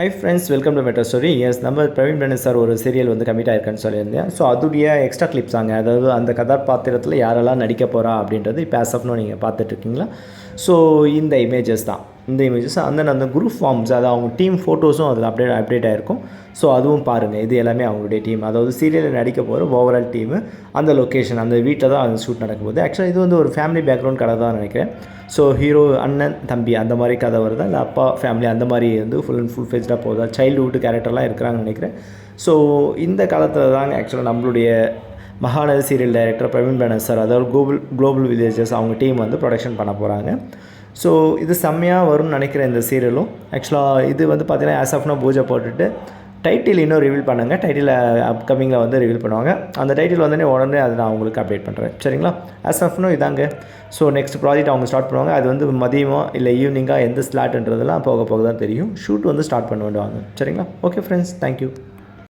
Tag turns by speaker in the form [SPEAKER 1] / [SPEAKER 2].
[SPEAKER 1] Hi friends welcome to metro story yes நம்ம பிரவீன் பிரனன் sir ஒரு சீரியல் வந்து கமிட் ஆயிருக்கான்னு சொல்லியிருந்தேன். ஸோ அதுடைய எக்ஸ்ட்ரா கிளிப்ஸ் ஆங்க அதாவது அந்த கதாபாத்திரத்தில் யாரெல்லாம் நடிக்க போகிறா அப்படின்றது இப்போ ஆஸ் ஆஃப்னோ நீங்கள் பார்த்துட்ருக்கீங்களா ஸோ இந்த இமேஜஸ் தான். இந்த இமேஜஸ் அந்த அந்த குரூப் ஃபார்ம்ஸ் அது அவங்க டீம் ஃபோட்டோஸும் அதில் அப்டேட் அப்டேட் ஆகிருக்கும் ஸோ அதுவும் பாருங்கள் இது எல்லாமே அவங்களுடைய டீம் அதாவது சீரியலில் நடிக்க போகிற ஓவரால் டீமு அந்த லொக்கேஷன் அந்த வீட்டில் தான் அந்த ஷூட் நடக்கும்போது. ஆக்சுவலாக இது வந்து ஒரு ஃபேமிலி பேக்ரவுண்ட் கதை தான் நினைக்கிறேன். ஸோ ஹீரோ அண்ணன் தம்பி அந்த மாதிரி கதை வருதா? இல்லை அப்பா ஃபேமிலி அந்த மாதிரி வந்து ஃபுல் அண்ட் ஃபுல் ஃபேஜாக போகுதா சைல்டுஹுட் கேரக்டர்லாம் இருக்கிறாங்கன்னு நினைக்கிறேன். ஸோ இந்த காலத்தில் தாங்க ஆக்சுவலாக நம்மளுடைய Mahanadhi serial director Praveen Bennett sir அதாவது குளோபல் குளோபல் வில்லேஜஸ் அவங்க டீம் வந்து ப்ரொடக்ஷன் பண்ண போகிறாங்க ஸோ இது செம்மையாக வரும்னு நினைக்கிறேன் இந்த சீரியலும். ஆக்சுவலாக இது வந்து பார்த்திங்கன்னா ஆஸ் ஆஃப்னா பூஜை போட்டுட்டு டைட்டில் இன்னும் ரிவீல் பண்ணுங்கள் டைட்டில் அப்கமிங்கில் வந்து ரிவீல் பண்ணுவாங்க. அந்த டைட்டில் வந்து உடனே அதை நான் உங்களுக்கு அப்டேட் பண்ணுறேன் சரிங்களா? ஆஸ் ஆஃப்னோ இதாங்க. ஸோ நெக்ஸ்ட் ப்ராஜெக்ட் அவங்க ஸ்டார்ட் பண்ணுவாங்க. அது வந்து மதியமோ இல்லை ஈவினிங்காக எந்த ஸ்லாட்ன்றதெல்லாம் போக போக தான் தெரியும். ஷூட் வந்து ஸ்டார்ட் பண்ண வேண்டுவாங்க. சரிங்களா? Okay friends thank you